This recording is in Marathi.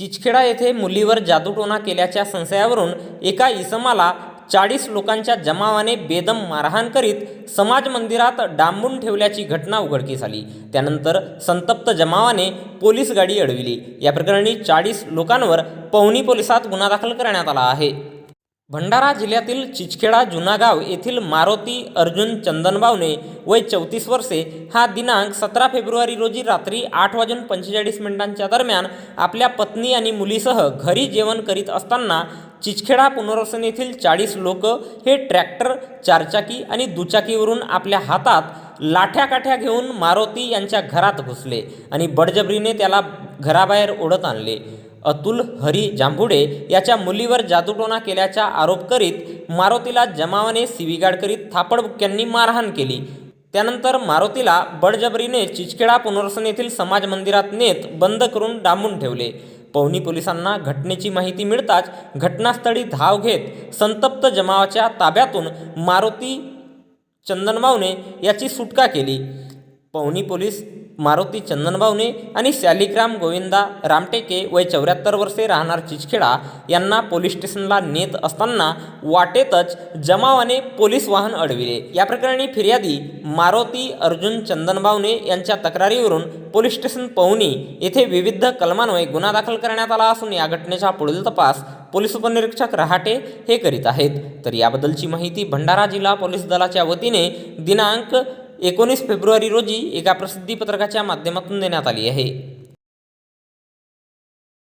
चिचखेडा येथे मुलीवर जादूटोणा केल्याच्या संशयावरून एका इसमाला चाळीस लोकांच्या जमावाने बेदम मारहाण करीत समाज मंदिरात डांबून ठेवल्याची घटना उघडकीस आली. त्यानंतर संतप्त जमावाने पोलीस गाडी अडविली. या प्रकरणी चाळीस लोकांवर पवनी पोलिसात गुन्हा दाखल करण्यात आला आहे. भंडारा जिल्ह्यातील चिचखेडा जुनागाव येथील मारुती अर्जुन चंदनबावने वय चौतीस वर्षे हा दिनांक सतरा फेब्रुवारी रोजी रात्री आठ वाजून पंचेचाळीस मिनिटांच्या दरम्यान आपल्या पत्नी आणि मुलीसह घरी जेवण करीत असताना चिचखेडा पुनर्वसन येथील चाळीस लोक हे ट्रॅक्टर चारचाकी आणि दुचाकीवरून आपल्या हातात लाठ्या काठ्या घेऊन मारुती यांच्या घरात घुसले आणि बडजबरीने त्याला घराबाहेर ओढत आणले. अतुल हरी जांभुडे याच्या मुलीवर जादूटोणा केल्याचा आरोप करीत मारुतीला जमावाने सिविगाड करीत थापडबुक्क्यांनी मारहाण केली. त्यानंतर मारुतीला बडजबरीने चिचखेडा पुनर्वसन येथील समाज मंदिरात नेत बंद करून डांबून ठेवले. पवनी पोलिसांना घटनेची माहिती मिळताच घटनास्थळी धाव घेत संतप्त जमावाच्या ताब्यातून मारुती चंदनमावने याची सुटका केली. पवनी पोलीस मारुती चंदनभावने आणि शालिग्राम गोविंदा रामटेके वय चौऱ्याहत्तर वर्षे राहणार चिचखेडा यांना पोलीस स्टेशनला नेत असताना वाटेतच जमावाने पोलीस वाहन अडविले. या प्रकरणी फिर्यादी मारुती अर्जुन चंदनभावने यांच्या तक्रारीवरून पोलीस स्टेशन पवनी येथे विविध कलमान्वये गुन्हा दाखल करण्यात आला असून या घटनेचा पुढील तपास पोलीस उपनिरीक्षक रहाटे हे करीत आहेत. तर याबद्दलची माहिती भंडारा जिल्हा पोलीस दलाच्या वतीने दिनांक एकोणीस फेब्रुवारी रोजी एका प्रसिद्धीपत्रकाच्या माध्यमातून देण्यात आली आहे.